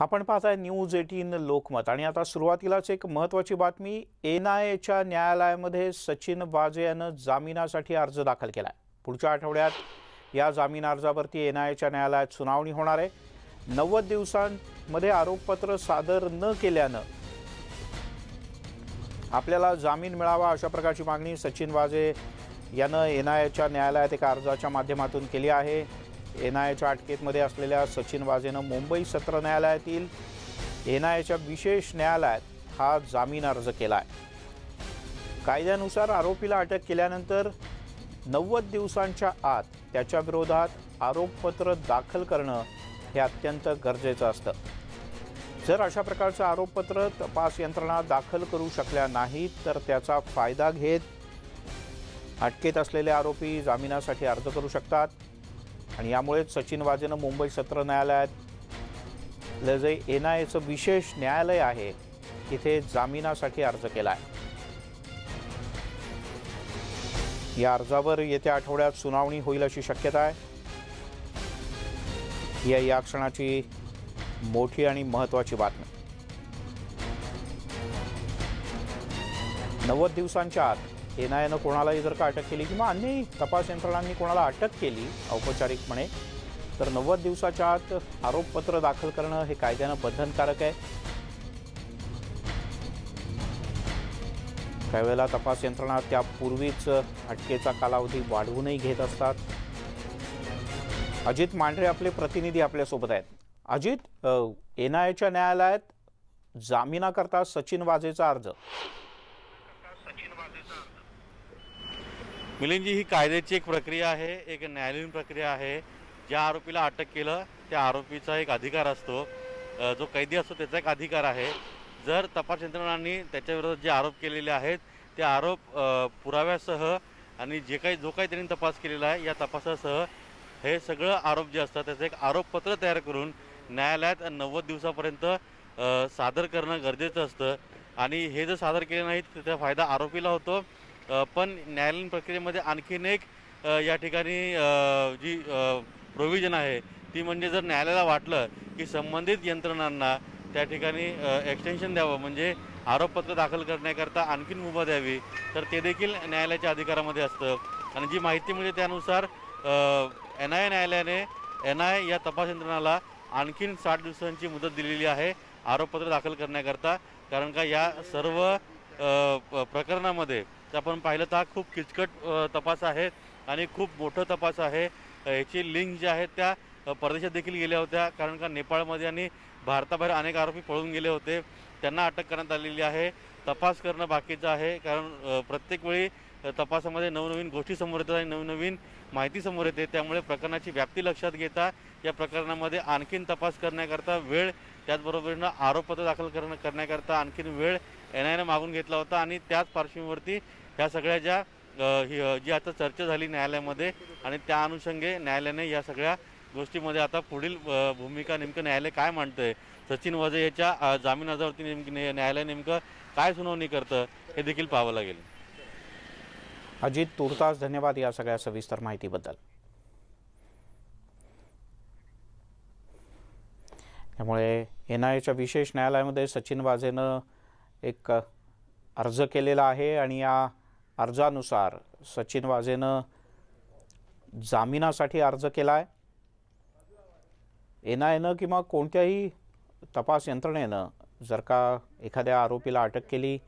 आपण पाहताय news eighteen Lokmat. आणि आता सुरुवातीलाच एक महत्त्वाची बातमी एन आय एच्या न्यायालयामध्ये सचिन वाजे यानं जामिनासाठी अर्ज दाखल केला आहे पुढच्या आठवड्यात या जामीन अर्जावरती एन आय एच्या न्यायालयात सुनावणी होणार आहे. नव्वद दिवसांमध्ये आरोपपत्र सादर न केल्यानं आपल्याला जामीन मिळावा अशा प्रकारची मागणी सचिन वाजे यानं एन आय एच्या न्यायालयात एका अर्जाच्या माध्यमातून केली आहे. एन आय एच्या अटकेतमध्ये असलेल्या सचिन वाजेनं मुंबई सत्र न्यायालयातील एन आय एच्या विशेष न्यायालयात हा जामीन अर्ज केला आहे कायद्यानुसार आरोपीला अटक केल्यानंतर नव्वद दिवसांच्या आत त्याच्या विरोधात आरोपपत्र दाखल करणं हे अत्यंत गरजेचं असतं. जर अशा प्रकारचं आरोपपत्र तपास यंत्रणा दाखल करू शकल्या नाहीत तर त्याचा फायदा घेत अटकेत असलेले आरोपी जामिनासाठी अर्ज करू शकतात. आणि यामुळेच सचिन वाजेनं मुंबई सत्र न्यायालयात जे एन आय एचं विशेष न्यायालय आहे तिथे जामिनासाठी अर्ज केला आहे या अर्जावर येत्या आठवड्यात सुनावणी होईल अशी शक्यता आहे. या या क्षणाची मोठी आणि महत्त्वाची बातमी. नव्वद दिवसांच्या आत एन आय एनं कोणालाही जर का अटक केली किंवा अन्य तपास यंत्रणांनी कोणाला अटक केली औपचारिकपणे तर नव्वद दिवसाच्या आत आरोपपत्र दाखल करणं हे कायद्यानं बंधनकारक आहे. काही वेळेला तपास यंत्रणा त्यापूर्वीच अटकेचा कालावधी वाढवूनही घेत असतात. अजित मांढरे आपले प्रतिनिधी आपल्यासोबत आहेत. अजित एन आय एच्या न्यायालयात जामिनाकरता सचिन वाजेचा अर्ज. मिलिंदजी ही कायद्याची एक प्रक्रिया आहे एक न्यायालयीन प्रक्रिया आहे. ज्या आरोपीला अटक केलं त्या आरोपीचा एक अधिकार असतो. जो कैदी असतो त्याचा एक अधिकार आहे. जर तपास यंत्रणांनी त्याच्याविरोधात जे आरोप केलेले आहेत ते आरोप पुराव्यासह आणि जे काही जो काही त्यांनी तपास केलेला आहे या तपासासह हे सगळं आरोप जे असतात त्याचं एक आरोपपत्र तयार करून न्यायालयात नव्वद दिवसापर्यंत सादर करणं गरजेचं असतं. आणि हे जर सादर केले नाहीत तर त्याचा फायदा आरोपीला होतो. पण न्यायालयीन प्रक्रियेमध्ये आणखीन एक या ठिकाणी जी प्रोव्हिजन आहे ती म्हणजे जर न्यायालयाला वाटलं की संबंधित यंत्रणांना त्या ठिकाणी एक्सटेन्शन द्यावं म्हणजे आरोपपत्र दाखल करण्याकरता आणखीन मुभा द्यावी तर ते देखील न्यायालयाच्या अधिकारामध्ये असतं. आणि जी माहिती म्हणजे त्यानुसार एन आय न्यायालयाने एन आय या तपास यंत्रणाला आणखीन साठ दिवसांची मुदत दिलेली आहे आरोपपत्र दाखल करण्याकरता. कारण का या सर्व प्रकरणामध्ये तर आपण पाहिलं तर हा खूप किचकट तपास आहे आणि खूप मोठं तपास आहे. ह्याची याची लिंक ज्या आहेत त्या परदेशात देखील गेल्या होत्या. कारण का नेपाळमध्ये आणि भारताबाहेर अनेक आरोपी पळून गेले होते. त्यांना अटक करण्यात आलेली आहे. तपास करणं बाकीचं आहे. कारण प्रत्येक वेळी तपासामध्ये नवनवीन गोष्टी समोर येतात आणि नवनवीन माहिती समोर येते. त्यामुळे प्रकरणाची व्याप्ती लक्षात घेता या प्रकरणामध्ये आणखीन तपास करण्याकरता वेळ त्याचबरोबरीनं आरोपपत्र दाखल करणं करण्याकरता आणखीन वेळ एन आयनं मागून घेतला होता आणि त्याच पार्श्वभूमीवरती ह्या सगळ्या ज्या जी आता चर्चा झाली न्यायालयामध्ये आणि त्या अनुषंगे न्यायालयाने या सगळ्या गोष्टीमध्ये आता पुढील भूमिका नेमकं न्यायालय काय मांडतंय सचिन वजे याच्या जामीन अर्जावरती नेमकी न्यायालय नेमकं काय सुनावणी करतं हे देखील पाहावं लागेल. अजित तुर्तास धन्यवाद या सगळ्या सविस्तर माहितीबद्दल. त्यामुळे एन आयच्या विशेष न्यायालयामध्ये सचिन वाजेनं एक अर्ज केलेला आहे आणि या अर्जानुसार सचिन वाजेनं जामिनासाठी अर्ज केला आहे एन आय एनं किंवा कोणत्याही तपास यंत्रणेनं जर का एखाद्या आरोपीला अटक केली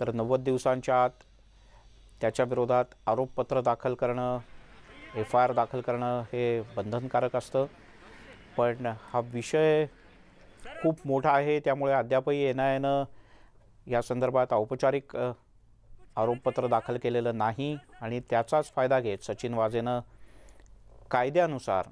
तर नव्वद दिवसांच्या आत त्याच्या विरोधात आरोपपत्र दाखल करणं एफ आय आर दाखल करणं हे बंधनकारक असतं. पण हा विषय खूप मोठा आहे त्यामुळे अद्यापही एन आय एनं या संदर्भात औपचारिक आरोपपत्र दाखल केलेलं नाही आणि त्याचाच फायदा घेत सचिन वाजेनं कायद्यानुसार